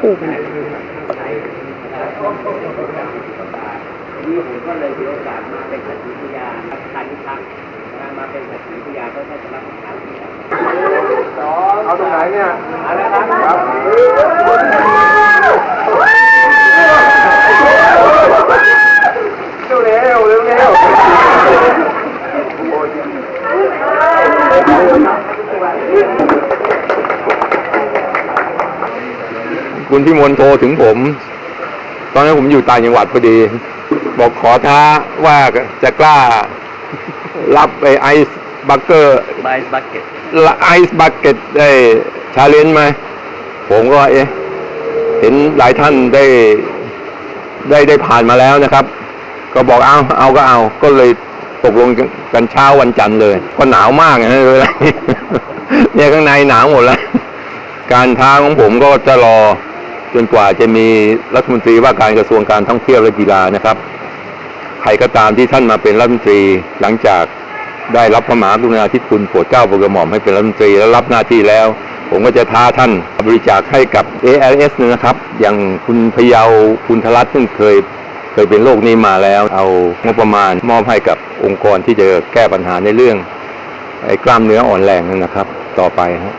ถูกนี่ผมก็เลยมีโอกาสมาเป็นสักขีพยานคันทักมาเป็นสักขีพยานก็ได้จะรับประทานที่เอาตรงไหนเนี่ยเอาละครับครับเร็วเร็วเร็วเร็ว คุณพิมลโทรถึงผม ตอนนั้นผมอยู่ต่างจังหวัดพอดี บอกขอท้าว่าจะกล้ารับไอไอซ์บักเกอร์ไบส์บักเก็ตไอซ์บักเก็ตได้ชาเลนจ์ไหมผมก็เอ๊ะเห็นหลายท่านได้ได้ได้ผ่านมาแล้วนะครับ ก็บอกเอาเอาก็เอา ก็เลยตกลงกันเช้าวันจันทร์เลย ก็หนาวมากนะเวลาเนี่ยข้างในหนาวหมดแล้ว การท้าของผมก็จะรอ จนกว่าจะมีรัฐมนตรีว่าการกระทรวงการท่องเที่ยวและกีฬานะครับ ใครก็ตามที่ท่านมาเป็นรัฐมนตรีหลังจากได้รับพระมหากรุณาธิคุณโปรดเกล้าโปรดกระหม่อมให้เป็นรัฐมนตรีแล้วรับหน้าที่แล้ว ผมก็จะท้าท่านบริจาคให้กับ ALS นะครับ อย่างคุณพยาคุณทรัตน์ซึ่งเคยเคยเป็นโรคนี้มาแล้วเอางบประมาณมอบให้กับองค์กรที่จะแก้ปัญหาในเรื่องไอ้กล้ามเนื้ออ่อนแรงนั่นนะครับ ต่อไปฮะ